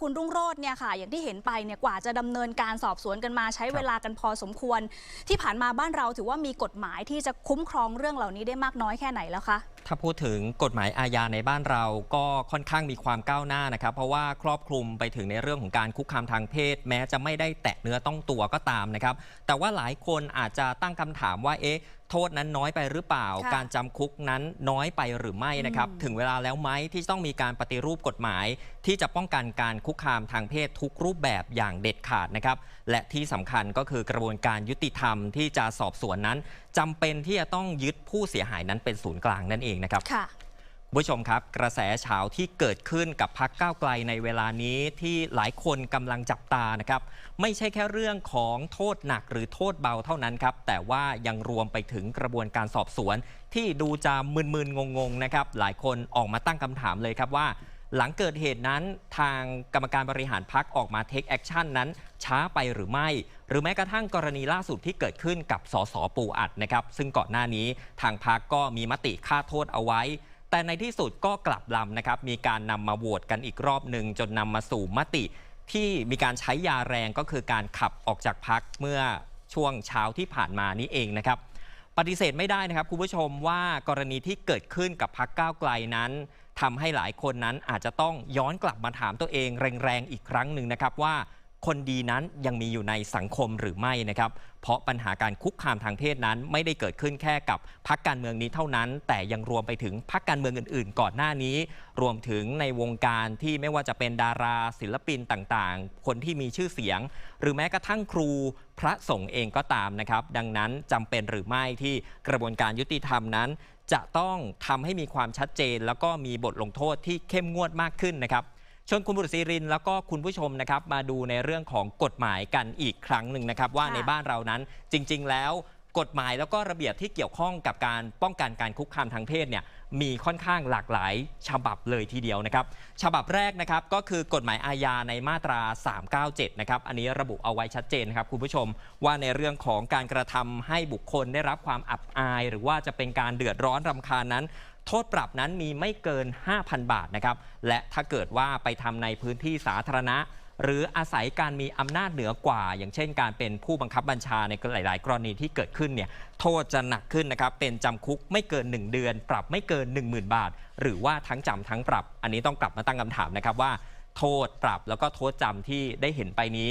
คุณรุ่งโรจน์เนี่ยค่ะ อย่างที่เห็นไปเนี่ยกว่าจะดำเนินการสอบสวนกันมาใช้เวลากันพอสมควร ที่ผ่านมาบ้านเราถือว่ามีกฎหมายที่จะคุ้มครองเรื่องเหล่านี้ได้มากน้อยแค่ไหนแล้วคะถ้าพูดถึงกฎหมายอาญาในบ้านเราก็ค่อนข้างมีความก้าวหน้านะครับ เพราะว่าครอบคลุมไปถึงในเรื่องของการคุกคามทางเพศ แม้จะไม่ได้แตะเนื้อต้องตัวก็ตามนะครับ แต่ว่าหลายคนอาจจะตั้งคำถามว่าเอ๊ะ โทษนั้นน้อยไปหรือเปล่า ค่ะการจำคุกนั้นน้อยไปหรือไม่นะครับ อืม ถึงเวลาแล้วไหมที่ต้องมีการปฏิรูปกฎหมาย ที่จะป้องกันการคุกคามทางเพศทุกรูปแบบอย่างเด็ดขาดนะครับ และที่สำคัญก็คือกระบวนการยุติธรรมที่จะสอบสวนนั้นจำเป็นที่จะต้องยึดผู้เสียหายนั้นเป็นศูนย์กลางนั่นเองนะครับ ค่ะคุณ ผู้ชมครับ กระแสเช้าที่เกิดขึ้นกับพักก้าวไกลในเวลานี้ที่หลายคนกำลังจับตานะครับ ไม่ใช่แค่เรื่องของโทษหนักหรือโทษเบาเท่านั้นครับ แต่ว่ายังรวมไปถึงกระบวนการสอบสวน ที่ดูจะมึนๆงงๆนะครับ หลายคนออกมาตั้งคำถามเลยครับว่า หลังเกิดเหตุนั้นทางกรรมการบริหารพักออกมาเทคแอคชั่นนั้น ช้าไปหรือไม่ หรือแม้กระทั่งกรณีล่าสุดที่เกิดขึ้นกับสสปูอัดนะครับซึ่งก่อนหน้านี้ทางพักก็มีมติค่าโทษเอาไว้ แต่ในที่สุดก็กลับลำนะครับ มีการนำมาโหวตกันอีกรอบหนึ่งจนนำมาสู่มติ ที่มีการใช้ยาแรงก็คือการขับออกจากพักเมื่อช่วงเช้าที่ผ่านมานี้เองนะครับ ปฏิเสธไม่ได้นะครับคุณผู้ชมว่ากรณีที่เกิดขึ้นกับพักก้าวไกลนั้นทำให้หลายคนนั้นอาจจะต้องย้อนกลับมาถามตัวเองแรงๆอีกครั้งหนึ่งนะครับว่า คนดีนั้นยังมีอยู่ในสังคมหรือไม่นะครับ เพราะปัญหาการคุกคามทางเพศนั้น ไม่ได้เกิดขึ้นแค่กับพักการเมืองนี้เท่านั้น แต่ยังรวมไปถึงพักการเมืองอื่น ๆ ก่อนหน้านี้ รวมถึงในวงการที่ไม่ว่าจะเป็นดาราศิลปินต่างๆ คนที่มีชื่อเสียง หรือแม้กระทั่งครูพระสงฆ์เองก็ตามนะครับ ดังนั้นจำเป็นหรือไม่ที่กระบวนการยุติธรรมนั้น จะต้องทำให้มีความชัดเจน แล้วก็มีบทลงโทษที่เข้มงวดมากขึ้นนะครับ ชวนคุณบุตรศิรินแล้วก็คุณผู้ชมนะครับมาดูในเรื่องของกฎหมายกันอีกครั้งหนึ่งนะครับ ว่าในบ้านเรานั้นจริง ๆ แล้วกฎหมายแล้วก็ระเบียบที่เกี่ยวข้องกับการป้องกันการคุกคามทางเพศเนี่ยมีค่อนข้างหลากหลายฉบับเลยทีเดียวนะครับ ฉบับแรกนะครับก็คือกฎหมายอาญาในมาตรา 397 นะครับ อันนี้ระบุเอาไว้ชัดเจนนะครับคุณผู้ชม ว่าในเรื่องของการกระทำให้บุคคลได้รับความอับอาย หรือว่าจะเป็นการเดือดร้อนรำคาญนั้น โทษปรับนั้นมีไม่เกิน 5,000 บาทนะครับ และถ้าเกิดว่าไปทำในพื้นที่สาธารณะ หรืออาศัยการมีอำนาจเหนือกว่า อย่างเช่น การเป็นผู้บังคับบัญชาในหลาย ๆ กรณีที่เกิดขึ้นเนี่ยโทษจะหนักขึ้นนะครับเป็นจำคุกไม่เกิน 1 เดือน ปรับไม่เกิน 10,000 บาท หรือว่าทั้งจำทั้งปรับ อันนี้ต้องกลับมาตั้งคำถามนะครับว่าโทษปรับแล้วก็โทษจำที่ได้เห็นไปนี้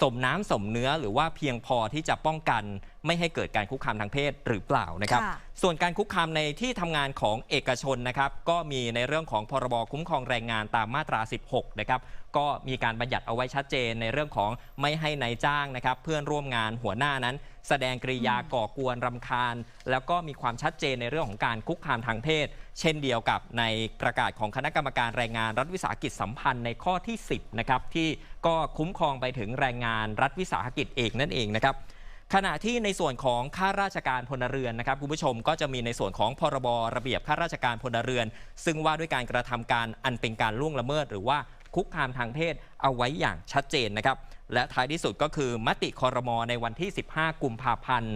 สมน้ำสมเนื้อหรือว่าเพียงพอที่จะป้องกัน ไม่ให้เกิดการคุกคามทางเพศหรือเปล่านะครับค่ะส่วนการคุกคามในที่ทำงานของเอกชนนะครับ ก็มีในเรื่องของพรบคุ้มครองแรงงานตามมาตรา 16 นะครับก็มีการบัญญัติเอาไว้ชัดเจนในเรื่องของไม่ให้ในายจ้างนะครับ เพื่อนร่วมงานหัวหน้านั้น แสดงกริยาก่อกวนรำคาญ แล้วก็มีความชัดเจนในเรื่องของการคุกคามทางเพศ เช่นเดียวกับในประกาศของคณะกรรมการแรงงานรัฐวิสาหกิจสัมพันธ์ในข้อที่ 10นะครับที่ก็คุ้มครองไปถึงแรงงานรัฐวิสาหกิจเองนั่นเองนะครับขณะที่ในส่วนของข้าราชการพลเรือนนะครับคุณผู้ชมก็จะมีในส่วนของพรบระเบียบข้าราชการพลเรือน ซึ่งว่าด้วยการกระทำการอันเป็นการล่วงละเมิด หรือว่า คุกคามทางเพศเอาไว้อย่างชัดเจนนะครับ และท้ายที่สุดก็คือมติคอรมอในวันที่ 15 กุมภาพันธ์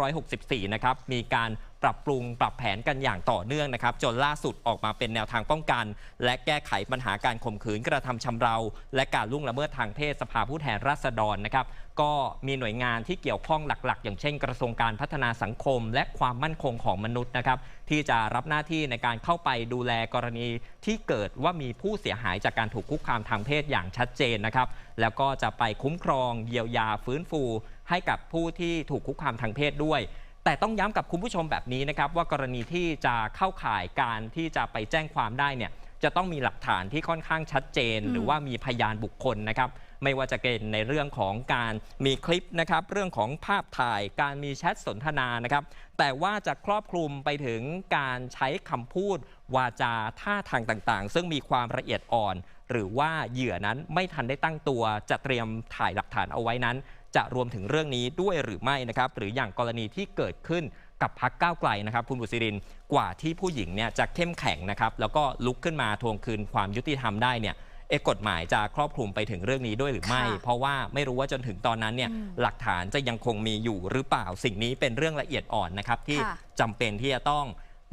2564 นะครับ มีการ ปรับปรุงปรับแผนกันอย่างต่อเนื่องนะครับจนล่าสุดออกมาเป็นแนวทางป้องกัน และแก้ไขปัญหาการข่มขืนกระทำชำเรา และการล่วงละเมิดทางเพศสภาผู้แทนราษฎรนะครับก็มีหน่วยงานที่เกี่ยวข้องหลักๆ อย่างเช่น กระทรวงการพัฒนาสังคม และความมั่นคงของมนุษย์นะครับที่จะรับหน้าที่ในการเข้าไปดูแลกรณีที่เกิดว่ามีผู้เสียหายจากการถูกคุกคามทางเพศอย่างชัดเจนนะครับแล้วก็จะไปคุ้มครอง เยียวยาฟื้นฟู ให้กับผู้ที่ถูกคุกคามทางเพศด้วย แต่ต้องย้ำกับคุณผู้ชมแบบนี้นะครับว่ากรณีที่จะเข้าข่ายการที่จะไปแจ้งความได้เนี่ยจะต้องมีหลักฐานที่ค่อนข้างชัดเจนอืมหรือว่ามีพยานบุคคลนะครับ ไม่ว่าจะเป็นในเรื่องของการมีคลิปนะครับ เรื่องของภาพถ่ายการมีแชทสนทนานะครับ แต่ว่าจะครอบคลุมไปถึงการใช้คำพูด วาจาท่าทางต่างๆ ซึ่งมีความละเอียดอ่อน หรือว่าเหยื่อนั้นไม่ทันได้ตั้งตัวจะเตรียมถ่ายหลักฐานเอาไว้นั้น จะรวมถึงเรื่องนี้ด้วยหรือไม่นะครับ หรืออย่างกรณีที่เกิดขึ้นกับพักก้าวไกลนะครับคุณบุษรินทร์กว่าที่ผู้หญิงเนี่ยจะเข้มแข็งนะครับแล้วก็ลุกขึ้นมาทวงคืนความยุติธรรมได้เนี่ยเอะกฎหมายจะครอบคลุมไปถึงเรื่องนี้ด้วยหรือไม่ค่ะเพราะว่าไม่รู้ว่าจนถึงตอนนั้นเนี่ยอืมหลักฐานจะยังคงมีอยู่หรือเปล่าสิ่งนี้เป็นเรื่องละเอียดอ่อนนะครับที่ค่ะจำเป็นที่จะต้อง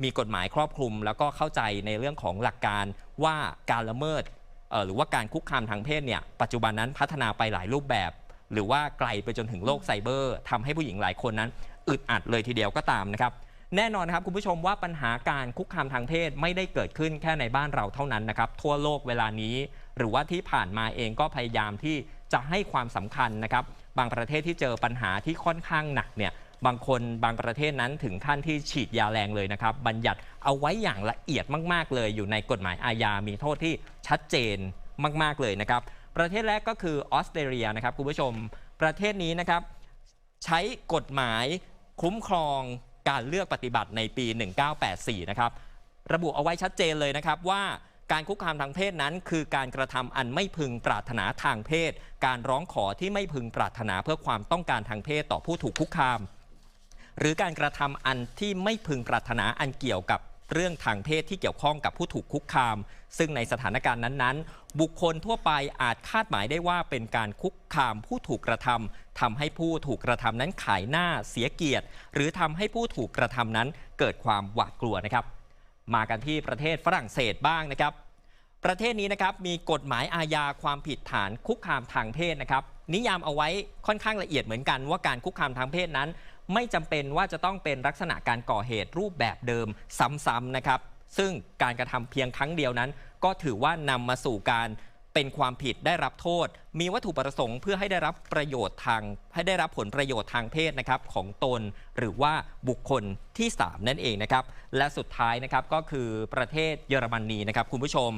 มีกฎหมายครอบคลุม แล้วก็เข้าใจในเรื่องของหลักการว่าการละเมิดเอ่อหรือว่าการคุกคามทางเพศเนี่ยปัจจุบันนั้นพัฒนาไปหลายรูปแบบ หรือว่าไกลไปจนถึงโลกไซเบอร์ทำให้ผู้หญิงหลายคนนั้น อึดอัดเลยทีเดียวก็ตามนะครับแน่นอนนะครับคุณผู้ชมว่าปัญหาการคุกคามทางเพศไม่ได้เกิดขึ้นแค่ในบ้านเราเท่านั้นนะครับทั่วโลกเวลานี้ หรือว่าที่ผ่านมาเองก็พยายามที่จะให้ความสำคัญนะครับ บางประเทศที่เจอปัญหาที่ค่อนข้างหนักเนี่ยบางคนบางประเทศนั้นถึงขั้นที่ฉีดยาแรงเลยนะครับ บัญญัติเอาไว้อย่างละเอียดมาก ๆ เลย อยู่ในกฎหมายอาญา มีโทษที่ชัดเจนมาก ๆ เลยนะครับ ประเทศแรกก็คือออสเตรเลียนะครับคุณผู้ชม ประเทศนี้นะครับใช้กฎหมายคุ้มครองการเลือกปฏิบัติในปี 1984 นะครับ ระบุเอาไว้ชัดเจนเลยนะครับว่าการคุกคามทางเพศนั้น คือการกระทำอันไม่พึงปรารถนาทางเพศ การร้องขอที่ไม่พึงปรารถนาเพื่อความต้องการทางเพศต่อผู้ถูกคุกคาม หรือการกระทำอันที่ไม่พึงปรารถนาอันเกี่ยวกับ เรื่องทางเพศที่เกี่ยวข้องกับผู้ถูกคุกคาม ซึ่งในสถานการณ์นั้นๆ บุคคลทั่วไปอาจคาดหมายได้ว่าเป็นการคุกคามผู้ถูกกระทำทำให้ผู้ถูกกระทำนั้นขายหน้าเสียเกียรติ หรือทำให้ผู้ถูกกระทำนั้นเกิดความหวาดกลัวนะครับ มากันที่ประเทศฝรั่งเศสบ้างนะครับ ประเทศนี้นะครับมีกฎหมายอาญาความผิดฐานคุกคามทางเพศนะครับนิยามเอาไว้ค่อนข้างละเอียดเหมือนกันว่าการคุกคามทางเพศนั้น ไม่จำเป็นว่าจะต้องเป็นลักษณะการก่อเหตุรูปแบบเดิมซ้ำๆนะครับ ซึ่งการกระทำเพียงครั้งเดียวนั้น ก็ถือว่านำมาสู่การเป็นความผิดได้รับโทษ มีวัตถุประสงค์เพื่อให้ได้รับประโยชน์ทาง ให้ได้รับผลประโยชน์ทางเพศนะครับของตนหรือว่าบุคคลที่ 3 นั่นเองนะครับ และสุดท้ายนะครับก็คือประเทศเยอรมนีนะครับคุณผู้ชม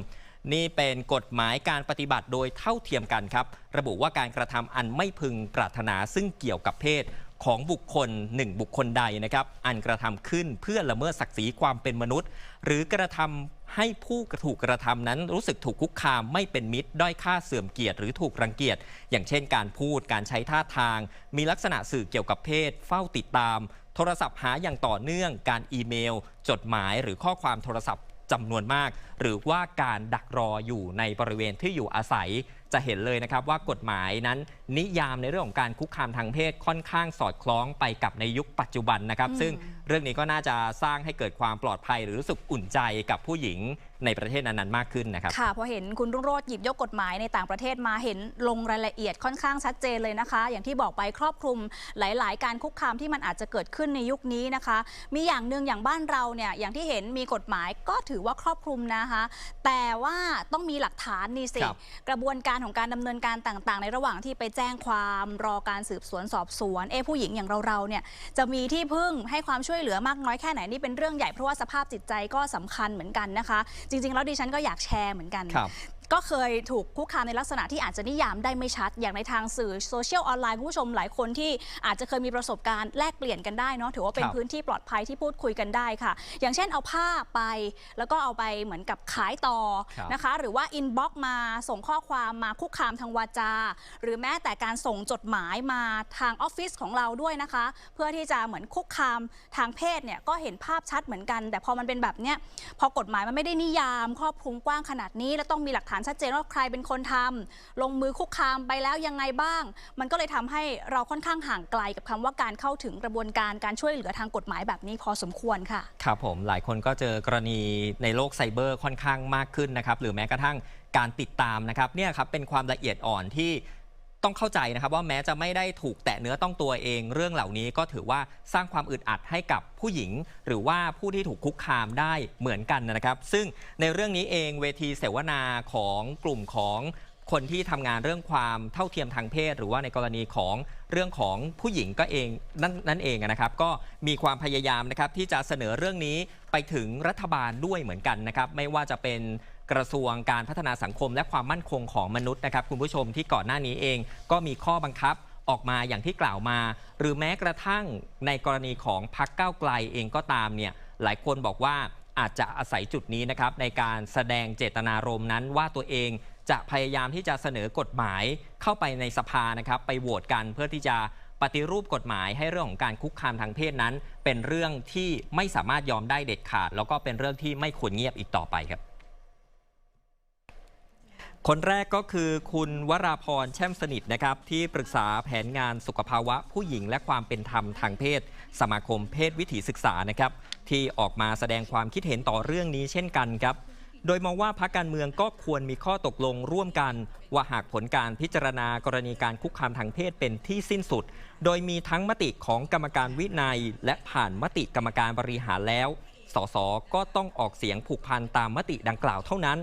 นี่เป็นกฎหมายการปฏิบัติโดยเท่าเทียมกันครับ ระบุว่าการกระทำอันไม่พึงปรารถนาซึ่งเกี่ยวกับเพศ ของบุคคลหนึ่งบุคคลใดนะครับ อันกระทำขึ้นเพื่อละเมิดศักดิ์ศรีความเป็นมนุษย์ หรือกระทำให้ผู้ถูกกระทำนั้นรู้สึกถูกคุกคามไม่เป็นมิตร ด้อยค่าเสื่อมเกียรติหรือถูกรังเกียจ อย่างเช่นการพูดการใช้ท่าทาง มีลักษณะสื่อเกี่ยวกับเพศ เฝ้าติดตาม โทรศัพท์หาอย่างต่อเนื่อง การอีเมล จดหมาย หรือข้อความโทรศัพท์จำนวนมาก หรือว่าการดักรออยู่ในบริเวณที่อยู่อาศัย จะเห็นเลยนะครับว่ากฎหมายนั้นนิยามในเรื่องของการคุกคามทางเพศค่อนข้างสอดคล้องไปกับในยุคปัจจุบันนะครับอืมซึ่งเรื่องนี้ก็น่าจะสร้างให้เกิดความปลอดภัย หรือรู้สึกอุ่นใจกับผู้หญิงในประเทศนั้นๆมากขึ้นนะครับค่ะพอเห็นคุณรุ่งโรจน์หยิบยกกฎหมายในต่างประเทศมาเห็นลงรายละเอียดค่อนข้างชัดเจนเลยนะคะ อย่างที่บอกไปครอบคลุมหลาย ๆ การคุกคามที่มันอาจจะเกิดขึ้นในยุคนี้นะคะ มีอย่างหนึ่งอย่างบ้านเราเนี่ยอย่างที่เห็นมีกฎหมายก็ถือว่าครอบคลุมนะคะ แต่ว่าต้องมีหลักฐานนี่สิครับกระบวนการของการดำเนินการต่างๆ ในระหว่างที่ไปแจ้งความรอการสืบสวนสอบสวนเอผู้หญิงอย่างเราๆเนี่ยจะมีที่พึ่งให้ความช่วยเหลือมากน้อยแค่ไหนนี่เป็นเรื่องใหญ่เพราะว่าสภาพจิตใจก็สำคัญเหมือนกันนะคะ จริง ๆ แล้วดิฉันก็อยากแชร์เหมือนกันครับ ก็เคยถูกคุกคามในลักษณะที่อาจจะนิยามได้ไม่ชัด อย่างในทางสื่อโซเชียลออนไลน์คุณผู้ชมหลายคนที่อาจจะเคยมีประสบการณ์แลกเปลี่ยนกันได้เนาะถือว่าเป็นครับพื้นที่ปลอดภัยที่พูดคุยกันได้ค่ะ อย่างเช่นเอาภาพไป แล้วก็เอาไปเหมือนกับขายต่อครับนะคะ หรือว่าอินบ็อกมาส่งข้อความมาคุกคามทางวาจา หรือแม้แต่การส่งจดหมายมาทางออฟฟิศของเราด้วยนะคะ เพื่อที่จะเหมือนคุกคามทางเพศเนี่ยก็เห็นภาพชัดเหมือนกัน แต่พอมันเป็นแบบเนี้ยพอกฎหมายมันไม่ได้นิยามครอบคลุมกว้างขนาดนี้ แล้วต้องมีหลักฐานชัดเจนว่าใครเป็นคนทำลงมือคุกคามไปแล้วยังไงบ้าง มันก็เลยทำให้เราค่อนข้างห่างไกลกับคำว่าการเข้าถึงกระบวนการการช่วยเหลือทางกฎหมายแบบนี้พอสมควรค่ะครับผมหลายคนก็เจอกรณีในโลกไซเบอร์ค่อนข้างมากขึ้นนะครับหรือแม้กระทั่งการติดตามนะครับเนี่ยครับเป็นความละเอียดอ่อนที่ ต้องเข้าใจนะครับว่าแม้จะไม่ได้ถูกแตะเนื้อต้องตัวเองเรื่องเหล่านี้ก็ถือว่าสร้างความอึดอัดให้กับผู้หญิง หรือว่าผู้ที่ถูกคุกคามได้เหมือนกันนะครับ ซึ่งในเรื่องนี้เองเวทีเสวนาของกลุ่มของคนที่ทำงานเรื่องความเท่าเทียมทางเพศ หรือว่าในกรณีของเรื่องของผู้หญิงก็เองนั่นนั่นเองนะครับ ก็มีความพยายามนะครับที่จะเสนอเรื่องนี้ไปถึงรัฐบาลด้วยเหมือนกันนะครับ ไม่ว่าจะเป็น กระทรวงการพัฒนาสังคมและความมั่นคงของมนุษย์นะครับคุณผู้ชมที่ก่อนหน้านี้เอง ก็มีข้อบังคับออกมาอย่างที่กล่าวมา หรือแม้กระทั่งในกรณีของพักเก้าไกลเองก็ตามเนี่ยหลายคนบอกว่าอาจจะอาศัยจุดนี้นะครับในการแสดงเจตนารมณ์นั้นว่าตัวเองจะพยายามที่จะเสนอกฎหมายเข้าไปในสภานะครับ ไปโหวตกันเพื่อที่จะปฏิรูปกฎหมายให้เรื่องของการคุกคามทางเพศนั้น เป็นเรื่องที่ไม่สามารถยอมได้เด็ดขาด แล้วก็เป็นเรื่องที่ไม่ควรเงียบอีกต่อไปครับ คนแรกก็คือคุณวราพรแช่มสนิทนะครับ ที่ปรึกษาแผนงานสุขภาวะผู้หญิงและความเป็นธรรมทางเพศ สมาคมเพศวิถีศึกษานะครับ ที่ออกมาแสดงความคิดเห็นต่อเรื่องนี้เช่นกันครับ โดยมองว่าพักการเมืองก็ควรมีข้อตกลงร่วมกัน ว่าหากผลการพิจารณากรณีการคุกคามทางเพศเป็นที่สิ้นสุด โดยมีทั้งมติของกรรมการวินัย และผ่านมติกรรมการบริหารแล้วสสก็ต้องออกเสียงผูกพันตามมติดังกล่าวเท่านั้น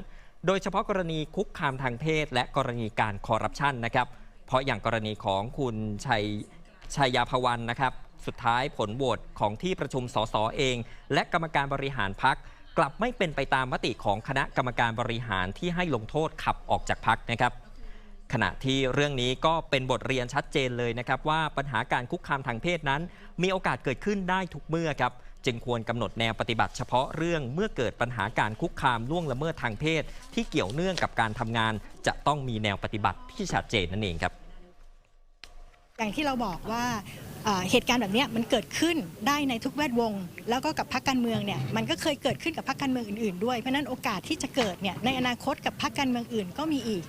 โดยเฉพาะกรณีคุกคามทางเพศ และกรณีการคอร์รัปชันนะครับ เพราะอย่างกรณีของคุณชัยชัยยาภวันนะครับ สุดท้ายผลโหวตของที่ประชุมสสเอง และกรรมการบริหารพักกลับไม่เป็นไปตามมติของคณะกรรมการบริหารที่ให้ลงโทษขับออกจากพักนะครับ ขณะที่เรื่องนี้ก็เป็นบทเรียนชัดเจนเลยนะครับ ว่าปัญหาการคุกคามทางเพศนั้น มีโอกาสเกิดขึ้นได้ทุกเมื่อครับ จึงควรกำหนดแนวปฏิบัติเฉพาะเรื่องเมื่อเกิดปัญหาการคุกคามล่วงละเมิดทางเพศ ที่เกี่ยวเนื่องกับการทำงาน จะต้องมีแนวปฏิบัติที่ชัดเจนนั่นเองครับ อย่างที่เราบอกว่าเหตุการณ์แบบนี้มันเกิดขึ้นได้ในทุกแวดวง แล้วก็กับพรรคการเมืองเนี่ยมันก็เคยเกิดขึ้นกับพรรคการเมืองอื่นๆด้วยเพราะนั้นโอกาสที่จะเกิดเนี่ยในอนาคตกับพรรคการเมืองอื่นก็มีอีก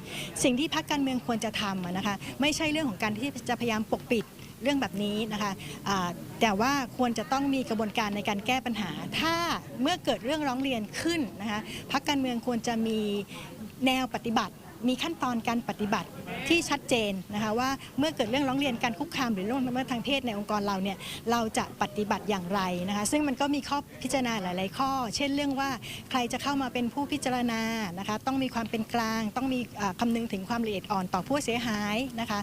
สิ่งที่พรรคการเมืองควรจะทำนะคะไม่ใช่เรื่องของการที่จะพยายามปกปิด เรื่องแบบนี้นะคะแต่ว่าควรจะต้องมีกระบวนการในการแก้ปัญหา ถ้าเมื่อเกิดเรื่องร้องเรียนขึ้นนะคะพักการเมืองควรจะมีแนวปฏิบัติ มีขั้นตอนการปฏิบัติที่ชัดเจนนะคะว่าเมื่อเกิดเรื่องร้องเรียนการคุกคามหรือล่วงละเมิดทางเพศในองค์กรเราเนี่ยเราจะปฏิบัติอย่างไรนะคะซึ่งมันก็มีข้อพิจารณาหลาย ๆ ข้อ เช่นเรื่องว่าใครจะเข้ามาเป็นผู้พิจารณานะคะต้องมีความเป็นกลาง ต้องมีอ่าคำนึงถึงความละเอียดอ่อนต่อผู้เสียหายนะคะ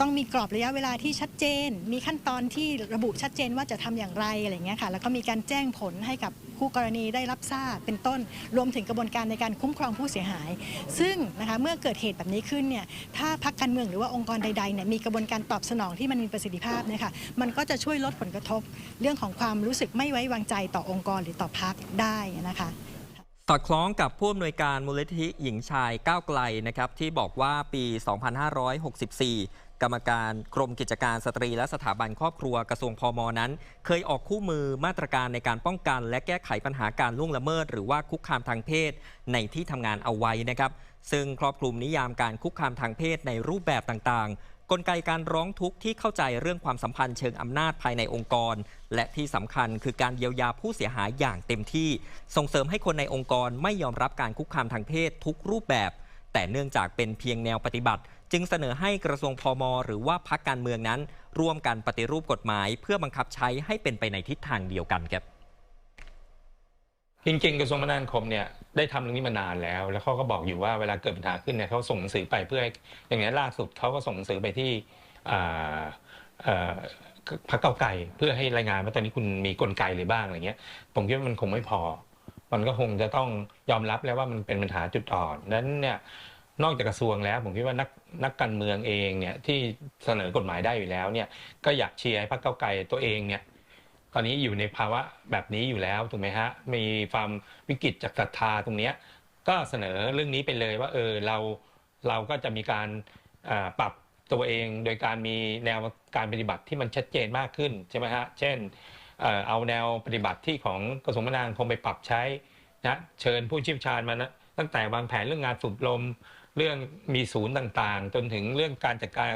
ต้องมีกรอบระยะเวลาที่ชัดเจน มีขั้นตอนที่ระบุชัดเจนว่าจะทำอย่างไรอะไรเงี้ยค่ะแล้วก็มีการแจ้งผลให้กับคู่กรณีได้รับทราบเป็นต้น รวมถึงกระบวนการในการคุ้มครองผู้เสียหาย ซึ่งนะคะเมื่อเกิดเหตุแบบนี้ขึ้นเนี่ยถ้าพักการเมืองหรือว่าองค์กรใดๆเนี่ยมีกระบวนการตอบสนองที่มันมีประสิทธิภาพเนี่ยค่ะมันก็จะช่วยลดผลกระทบ เรื่องของความรู้สึกไม่ไว้วางใจต่อองค์กรหรือต่อพักได้นะคะสอดคล้องกับผู้อำนวยการมูลนิธิหญิงชายก้าวไกลนะครับที่บอกว่าปี 2564 กรรมการกรมกิจการสตรี และสถาบันครอบครัวกระทรวงพมนั้น เคยออกคู่มือมาตรการในการป้องกัน และแก้ไขปัญหาการล่วงละเมิด หรือว่าคุกคามทางเพศในที่ทำงานเอาไว้นะครับ ซึ่งครอบคลุมนิยามการคุกคามทางเพศในรูปแบบต่างๆ กลไกการร้องทุกข์ที่เข้าใจเรื่องความสัมพันธ์เชิงอำนาจภายในองค์กร และที่สำคัญคือการเยียวยาผู้เสียหายอย่างเต็มที่ ส่งเสริมให้คนในองค์กรไม่ยอมรับการคุกคามทางเพศทุกรูปแบบ แต่เนื่องจากเป็นเพียงแนวปฏิบัติ จึงเสนอให้กระทรวงพมหรือว่าพักการเมืองนั้น ร่วมกันปฏิรูปกฎหมาย เพื่อบังคับใช้ให้เป็นไปในทิศทางเดียวกันครับจริงๆกระทรวงคมนาคมเนี่ยได้ทำเรื่องนี้มานานแล้ว แล้วเขาก็บอกอยู่ว่าเวลาเกิดปัญหาขึ้นเนี่ยเขาส่งหนังสือไปเพื่ออย่างนี้ล่าสุดเขาก็ส่งหนังสือไปที่พรรคเก้าไกลเพื่อให้รายงานว่าตอนนี้คุณมีกลไกหรือบ้างอะไรเงี้ย ผมคิดว่ามันคงไม่พอ มันก็คงจะต้องยอมรับแล้วว่ามันเป็นปัญหาจุดอ่อนนั้นเนี่ย นอกจากกระทรวงแล้ว ผมคิดว่านักนักการเมืองเองเนี่ยที่เสนอกฎหมายได้อยู่แล้วเนี่ยก็อยากเชียร์ให้พรรคเก้าไกลตัวเองเนี่ยตอนนี้อยู่ในภาวะแบบนี้อยู่แล้วถูกไหมฮะมีความวิกฤตจากศรัทธาตรงเนี้ยก็เสนอเรื่องนี้ไปเลยว่าเออเราเราก็จะมีการปรับตัวเองโดยการมีแนวการปฏิบัติที่มันชัดเจนมากขึ้นใช่ไหมฮะเช่นเอาแนวปฏิบัติที่ของกระทรวงมนาคมไปปรับใช้นะเชิญผู้เชี่ยวชาญมานะตั้งแต่วางแผนเรื่องงานฝึกลม เรื่องมีศูนย์ต่างๆ จนถึงเรื่องการจัดการ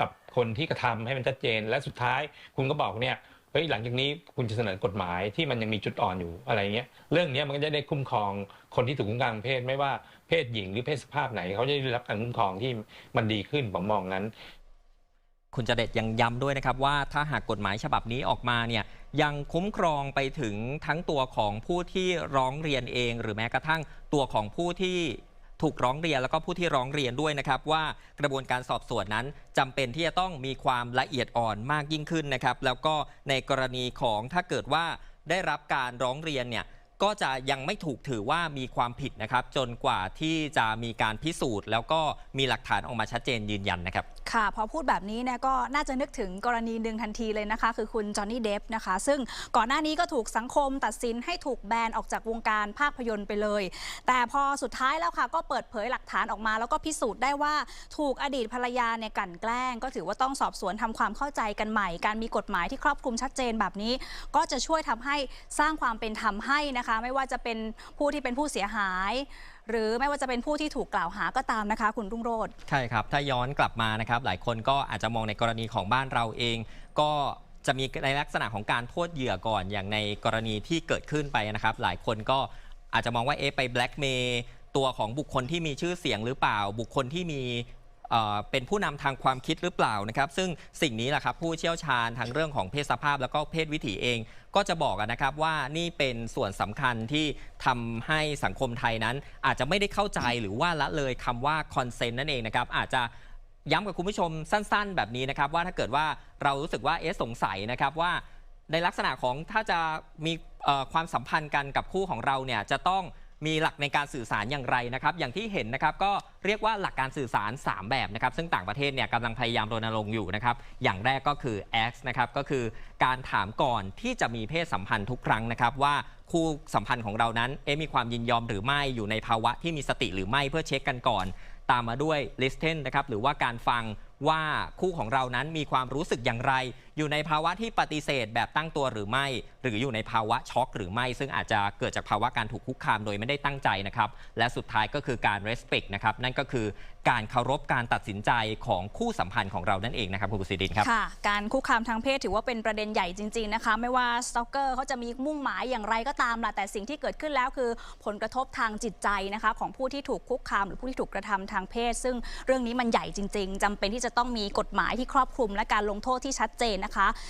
กับคนที่กระทำให้มันชัดเจน และสุดท้ายคุณก็บอกเนี่ยเฮ้ยหลังจากนี้คุณจะเสนอกฎหมายที่มันยังมีจุดอ่อนอยู่อะไรเงี้ยเรื่องนี้มันก็จะได้คุ้มครองคนที่ถูกคุกคามทางเพศไม่ว่าเพศหญิงหรือเพศสภาพไหน เขาจะได้รับการคุ้มครองที่มันดีขึ้นผมมองงั้น คุณจเด็ดยังย้ำด้วยนะครับว่าถ้าหากกฎหมายฉบับนี้ออกมาเนี่ยยังคุ้มครองไปถึงทั้งตัวของผู้ที่ร้องเรียนเอง หรือแม้กระทั่งตัวของผู้ที่ ถูกร้องเรียนแล้วก็ผู้ที่ร้องเรียนด้วยนะครับว่ากระบวนการสอบสวนนั้นจำเป็นที่จะต้องมีความละเอียดอ่อนมากยิ่งขึ้นนะครับ แล้วก็ในกรณีของถ้าเกิดว่าได้รับการร้องเรียนเนี่ย ก็จะยังไม่ถูกถือว่ามีความผิดนะครับ จนกว่าที่จะมีการพิสูจน์ แล้วก็มีหลักฐานออกมาชัดเจนยืนยันนะครับ ค่ะ พอพูดแบบนี้เนี่ยก็น่าจะนึกถึงกรณีหนึ่งทันทีเลยนะคะ คือคุณจอห์นนี่เดฟนะคะ ซึ่งก่อนหน้านี้ก็ถูกสังคมตัดสินให้ถูกแบนออกจากวงการภาพยนตร์ไปเลย แต่พอสุดท้ายแล้วค่ะ ก็เปิดเผยหลักฐานออกมา แล้วก็พิสูจน์ได้ว่าถูกอดีตภรรยาเนี่ยกลั่นแกล้ง ก็ถือว่าต้องสอบสวนทำความเข้าใจกันใหม่ การมีกฎหมายที่ครอบคลุมชัดเจนแบบนี้ ก็จะช่วยทำให้สร้างความเป็นธรรมให้นะคะไม่ว่าจะเป็นผู้ที่เป็นผู้เสียหาย หรือไม่ว่าจะเป็นผู้ที่ถูกกล่าวหาก็ตามนะคะ คุณรุ่งโรจน์ใช่ครับ ถ้าย้อนกลับมานะครับ หลายคนก็อาจจะมองในกรณีของบ้านเราเอง ก็จะมีในลักษณะของการโทษเหยื่อก่อนอย่างในกรณีที่เกิดขึ้นไปนะครับ หลายคนก็อาจจะมองว่าเอ๊ะไปแบล็กเมย์ตัวของบุคคลที่มีชื่อเสียงหรือเปล่า บุคคลที่มี เป็นผู้นำทางความคิดหรือเปล่านะครับ ซึ่งสิ่งนี้แหละครับผู้เชี่ยวชาญทางเรื่องของเพศสภาพ แล้วก็เพศวิถีเอง ก็จะบอกนะครับว่านี่เป็นส่วนสำคัญที่ทำให้สังคมไทยนั้น อาจจะไม่ได้เข้าใจหรือว่าละเลยคำว่าคอนเซนต์นั่นเองนะครับอาจจะย้ำกับคุณผู้ชมสั้น ๆ แบบนี้นะครับว่าถ้าเกิดว่าเรารู้สึกว่าเอ๊ะสงสัยนะครับว่าในลักษณะของถ้าจะมีความสัมพันธ์กันกับคู่ของเราเนี่ยจะต้อง มีหลักในการสื่อสารอย่างไรนะครับ อย่างที่เห็นนะครับก็เรียกว่าหลักการสื่อสาร 3 แบบนะครับ ซึ่งต่างประเทศเนี่ยกำลังพยายามรณรงค์อยู่นะครับ อย่างแรกก็คือ X นะครับ ก็คือการถามก่อนที่จะมีเพศสัมพันธ์ทุกครั้งนะครับว่าคู่สัมพันธ์ของเรานั้นเอ๊มีความยินยอมหรือไม่อยู่ในภาวะที่มีสติหรือไม่เพื่อเช็คกันก่อน ตามมาด้วย listen นะครับหรือว่าการฟัง ว่าคู่ของเรานั้นมีความรู้สึกอย่างไร อยู่ในภาวะที่ปฏิเสธแบบตั้งตัวหรือไม่ หรืออยู่ในภาวะช็อกหรือไม่ ซึ่งอาจจะเกิดจากภาวะการถูกคุกคามโดยไม่ได้ตั้งใจนะครับ และสุดท้ายก็คือการ respect นะครับ นั่นก็คือการเคารพการตัดสินใจของคู่สัมพันธ์ของเรานั่นเองนะครับคุณกุศิดินครับค่ะ การคุกคามทางเพศถือว่าเป็นประเด็นใหญ่จริง ๆนะคะ ไม่ว่าสตอกเกอร์เขาจะมีมุ่งหมายอย่างไรก็ตามล่ะแต่สิ่งที่เกิดขึ้นแล้วคือ ผลกระทบทางจิตใจนะคะของผู้ที่ถูกคุกคาม หรือผู้ที่ถูกกระทำทางเพศ ซึ่งเรื่องนี้มันใหญ่จริง ๆจำเป็นที่จะต้องมีกฎหมายที่ครอบคลุมและการลงโทษที่ชัดเจนนะคะ